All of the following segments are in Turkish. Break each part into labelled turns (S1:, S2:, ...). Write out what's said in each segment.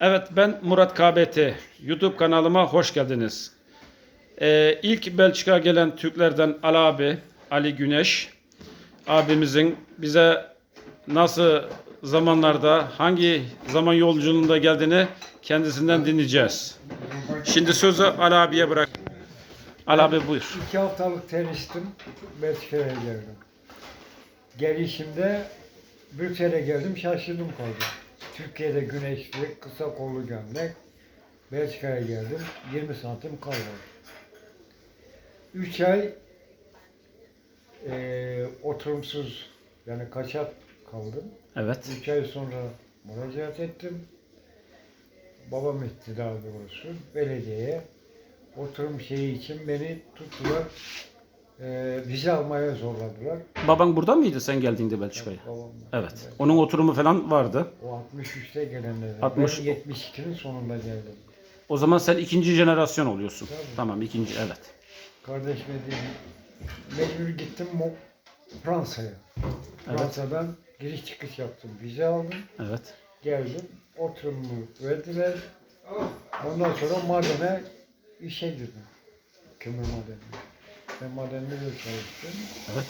S1: Evet ben Murat KBT. YouTube kanalıma hoş geldiniz. Ee, ilk Belçika gelen Türklerden Ali abi, Ali Güneş abimizin bize nasıl zamanlarda, hangi zaman yolculuğunda geldiğini kendisinden dinleyeceğiz. Şimdi sözü Ali abiye bırak. Ali abi buyur.
S2: İki haftalık tenistim. Belçika'ya geldim. Gelişimde Brüksel'e geldim şaşırdım kaldım. Türkiye'de güneşli, kısa kollu gömlek. Belçika'ya geldim. 20 santim kaldı. 3 ay eee oturumsuz yani kaçak kaldım.
S1: Evet.
S2: 3 ay sonra müracaat ettim. Babam etti daha doğrusu belediyeye. Oturum şeyi için beni tuttular. Eee vize almaya zorladılar.
S1: Baban burada mıydı sen geldiğinde Belçika'ya?
S2: Babam.
S1: Evet. Onun oturumu falan vardı.
S2: O 63'te gelenler.
S1: 60
S2: Ben 72'nin sonunda geldim.
S1: O zaman sen ikinci jenerasyon oluyorsun. Tamam ikinci evet.
S2: Kardeş dedim. Mecbur gittim Mo- Fransa'ya. Fransa'dan giriş çıkış yaptım. Vize aldım.
S1: Evet.
S2: Geldim. Oturumumu verdiler. Ondan sonra madene işe girdim. Kömür madenine. Ben madende de çalıştım.
S1: Evet.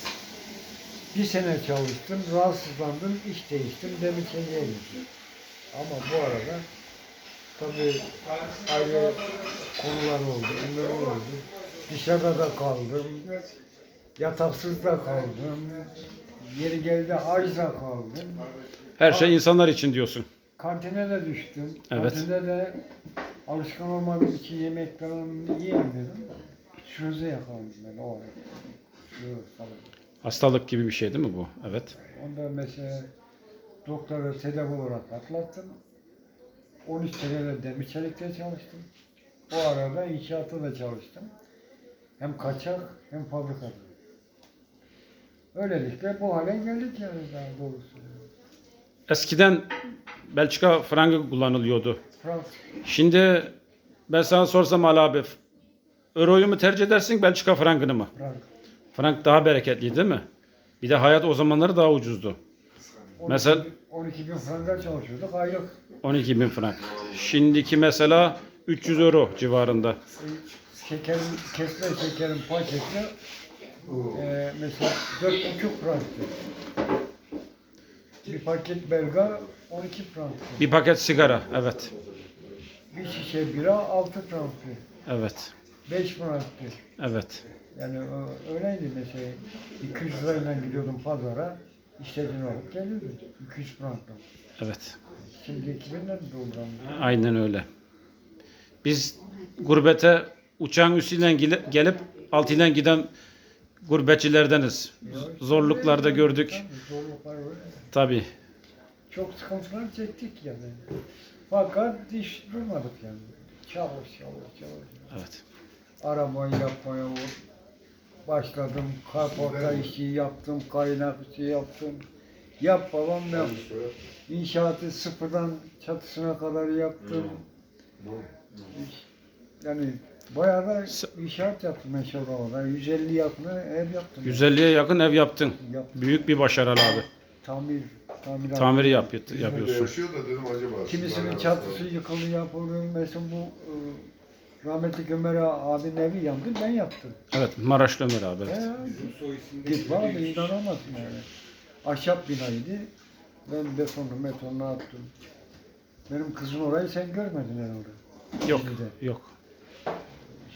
S2: Bir sene çalıştım, rahatsızlandım, iş değiştim, demir çeliğe gittim. Ama bu arada tabii ayrı konular oldu, bunlar oldu. Dışarıda da kaldım, yataksız da kaldım, yeri geldi açta kaldım.
S1: Her şey insanlar için diyorsun.
S2: Kantine de düştüm.
S1: Evet.
S2: Kantinde de alışkan olmadığım için yemek falan yiyemedim. Şuruza yakalandım ben o ara. Şuruz falan.
S1: Hastalık gibi bir şey değil mi bu? Evet.
S2: Onda mesela doktora tedavi olarak atlattım. 13 sene de demir çelikte çalıştım. O arada inşaatta da çalıştım. Hem kaçak hem fabrikada. Öylelikle bu hale geldik yani daha doğrusu.
S1: Eskiden Belçika frangı kullanılıyordu.
S2: Fransız.
S1: Şimdi ben sana sorsam Ali abi Euro'yu mu tercih edersin Belçika frangını mı?
S2: Frank.
S1: Frank daha bereketli değil mi? Bir de hayat o zamanları daha ucuzdu.
S2: 12
S1: Mesela-
S2: bin- 12 bin franka çalışıyorduk aylık.
S1: 12 bin frank. Şimdiki mesela 300 euro civarında.
S2: Şekerin, kesme şekerin paketi e, mesela 4,5 franktı. Bir paket belga 12 franktı.
S1: Bir paket sigara. Evet.
S2: Bir şişe bira 6 franktı.
S1: Evet.
S2: 5 franktı.
S1: Evet.
S2: Yani ö- öyleydi mesela. 200 lirayla gidiyordum pazara. İstediğini alıp geliyordum. 200 frankla.
S1: Evet.
S2: Şimdi 2000'den dolduram.
S1: Aynen öyle. Biz gurbete uçağın üstüyle gele- gelip altıyla giden gurbetçilerdeniz. Zorluklarda gördük.
S2: Tabii, Zorluklar öyle.
S1: Tabii.
S2: Çok sıkıntılar çektik yani. Fakat diş durmadık yani. Çalış, çalış, çalış.
S1: Evet.
S2: Arabayı yapmaya başladım. Kaporta işi yaptım, kaynak işi yaptım. Yap babam yap. İnşaatı sıfırdan çatısına kadar yaptım. Yani bayağı da inşaat yaptım ben Şorova'da. 150 yakını ev yaptım.
S1: 150'ye yakın ev yaptın.
S2: Yaptım.
S1: Büyük bir başarı abi.
S2: Tamir, tamir
S1: Tamiri yap, yapıyorsun.
S3: yaşıyor da dedim acaba.
S2: Kimisinin çatısı yıkıldı yapıldı. Mesela bu e, rahmetli Ömer abinin evi yandı ben yaptım.
S1: Evet. Maraşlı Ömer abi. evet.
S2: He, git var da inanamazsın yani. Ahşap binaydı. Ben betonlu metonlu attım. Benim kızın orayı sen görmedin herhalde.
S1: Yok.
S2: Şimdi.
S1: Yok.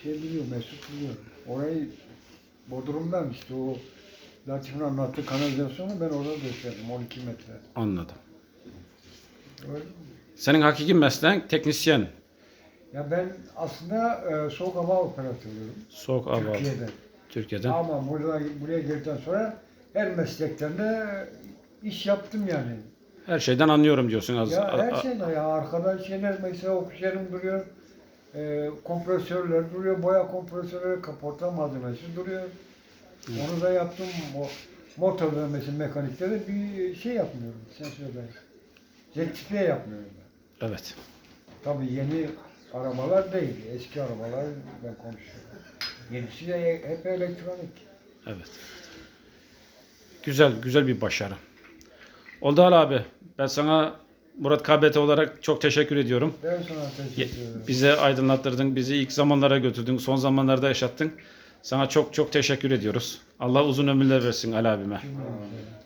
S2: Şey biliyor, Mesut biliyor. Orayı Bodrum'dan işte o Latif'in anlattığı kanalizasyonu ben orada döşedim 12 metre.
S1: Anladım.
S2: Öyle.
S1: Senin hakiki mesleğin teknisyen.
S2: Ya ben aslında e, soğuk hava operatörüyüm.
S1: Soğuk hava.
S2: Türkiye'de.
S1: Türkiye'den.
S2: Ama burada, buraya geldikten sonra her meslekten de iş yaptım yani.
S1: Her şeyden anlıyorum diyorsun az.
S2: Ya her
S1: a-
S2: şeyde ya arkada şeyler mesela oksijenim duruyor. E, kompresörler duruyor, boya kompresörleri, kaporta malzemesi duruyor. Onu da yaptım. O, motorda mesela mekanikte de bir şey yapmıyorum. Sen söyle. Elektrikle yapmıyorum ben.
S1: Evet.
S2: Tabii yeni arabalar değil. Eski arabalar ben konuşuyorum. Yenisi de hep elektronik.
S1: Evet. Güzel, güzel bir başarı. Oldu Ali abi. Ben sana Murat KBT olarak çok teşekkür ediyorum.
S2: Ben sana teşekkür ederim.
S1: Bize aydınlattırdın, bizi ilk zamanlara götürdün, son zamanlarda yaşattın. Sana çok çok teşekkür ediyoruz. Allah uzun ömürler versin Ali abime.
S2: Cümlemize.